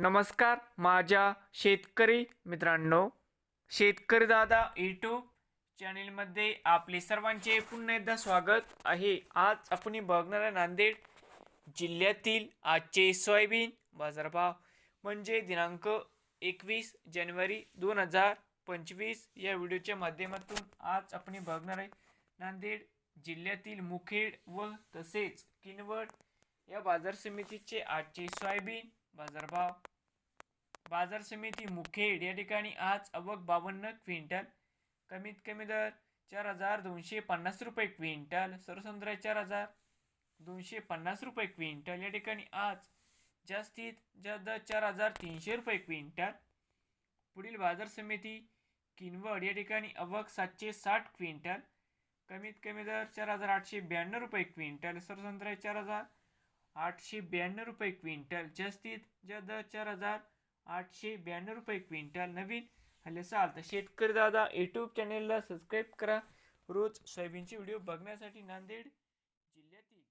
नमस्कार माझ्या शेतकरी मित्रांनो शेतकरी दादा यूट्यूब चॅनेलमध्ये आपले सर्वांचे पुन्हा एकदा स्वागत आहे. आज आपण बघणार आहे नांदेड जिल्ह्यातील आजचे सोयाबीन बाजारभाव म्हणजे दिनांक एकवीस जानेवारी दोन हजार पंचवीस या व्हिडिओच्या माध्यमातून आज आपण बघणार आहे. नांदेड जिल्ह्यातील मुखेड व तसेच किनवट या बाजार समितीचे आजचे सोयाबीन बाजारभाव. बाजार समिती मुखेड या ठिकाणी आज अवक बावन्न क्विंटल कमीत कमी दर चार हजार दोनशे पन्नास रुपये क्विंटल सरसंद्रा चार हजार दोनशे पन्नास रुपये क्विंटल. या ठिकाणी आज जास्तीत जास्त चार हजार तीनशे रुपये क्विंटल. पुढील बाजार समिती किनवड या ठिकाणी अवक सातशे साठ क्विंटल कमीत कमी दर चार हजार आठशे ब्याण्णव रुपये क्विंटल सरसंद्रा चार हजार आठशे ब्याण्णव रुपये क्विंटल. जास्तीत जास्त चार हजार आठशे ब्याण्णव रुपये क्विंटल. नवीन हल्ले साल तर शेतकरी दादा यूट्यूब चॅनेलला सबस्क्राईब करा. रोज सोयाबीनचे व्हिडिओ बघण्यासाठी नांदेड जिल्ह्यातील